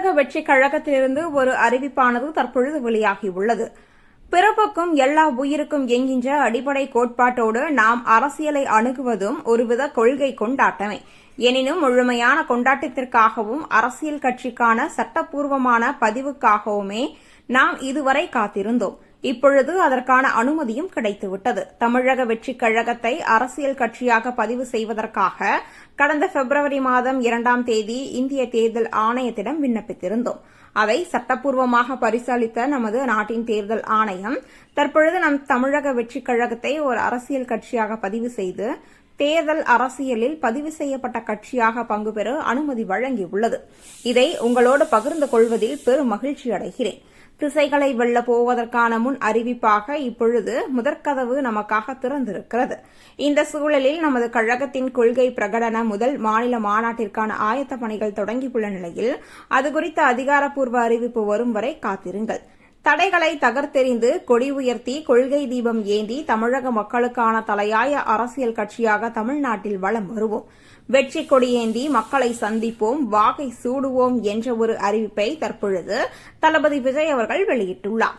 தமிழக வெற்றி கழகத்திலிருந்து ஒரு அறிவிப்பானது தற்பொழுது வெளியாகியுள்ளது. பிறப்புக்கும் எல்லா உயிருக்கும் என்கின்ற அடிப்படை கோட்பாட்டோடு நாம் அரசியலை அணுகுவதும் ஒருவித கொள்கை கொண்டாட்டமே. எனினும் முழுமையான கொண்டாட்டத்திற்காகவும் அரசியல் கட்சிக்கான சட்டப்பூர்வமான பதிவுக்காகவுமே நாம் இதுவரை காத்திருந்தோம். இப்பொழுது அதற்கான அனுமதியும் கிடைத்துவிட்டது. தமிழக வெற்றிக் கழகத்தை அரசியல் கட்சியாக பதிவு செய்வதற்காக கடந்த பிப்ரவரி மாதம் இரண்டாம் தேதி இந்திய தேர்தல் ஆணையத்திடம் விண்ணப்பித்திருந்தோம். அதை சட்டப்பூர்வமாக பரிசீலித்த நமது நாட்டின் தேர்தல் ஆணையம் தற்பொழுது நம் தமிழக வெற்றிக் கழகத்தை ஒரு அரசியல் கட்சியாக பதிவு செய்து தேர்தல் அரசியலில் பதிவு செய்யப்பட்ட கட்சியாக பங்கு பெற அனுமதி வழங்கியுள்ளது. இதை உங்களோடு பகிர்ந்து கொள்வதில் பெரும் மகிழ்ச்சி அடைகிறேன். திசைகளை வெல்ல போவதற்கான முன் அறிவிப்பாக இப்பொழுது முதற்கதவு நமக்காக திறந்திருக்கிறது. இந்த சூழலில் நமது கழகத்தின் கொள்கை பிரகடன முதல் மாநில மாநாட்டிற்கான ஆயத்த பணிகள் தொடங்கியுள்ள நிலையில் அது குறித்த அதிகாரப்பூர்வ அறிவிப்பு வரும் வரை காத்திருங்கள். தடைகளை தகர்த்தெறிந்து கொடி உயர்த்தி கொள்கை தீபம் ஏந்தி தமிழக மக்களுக்கான தலையாய அரசியல் கட்சியாக தமிழ்நாட்டில் வலம் வருவோம். வெற்றி கொடியேந்தி மக்களை சந்திப்போம் வாகை சூடுவோம் என்ற ஒரு அறிவிப்பை தற்பொழுது தளபதி விஜய் அவர்கள் வெளியிட்டுள்ளார்.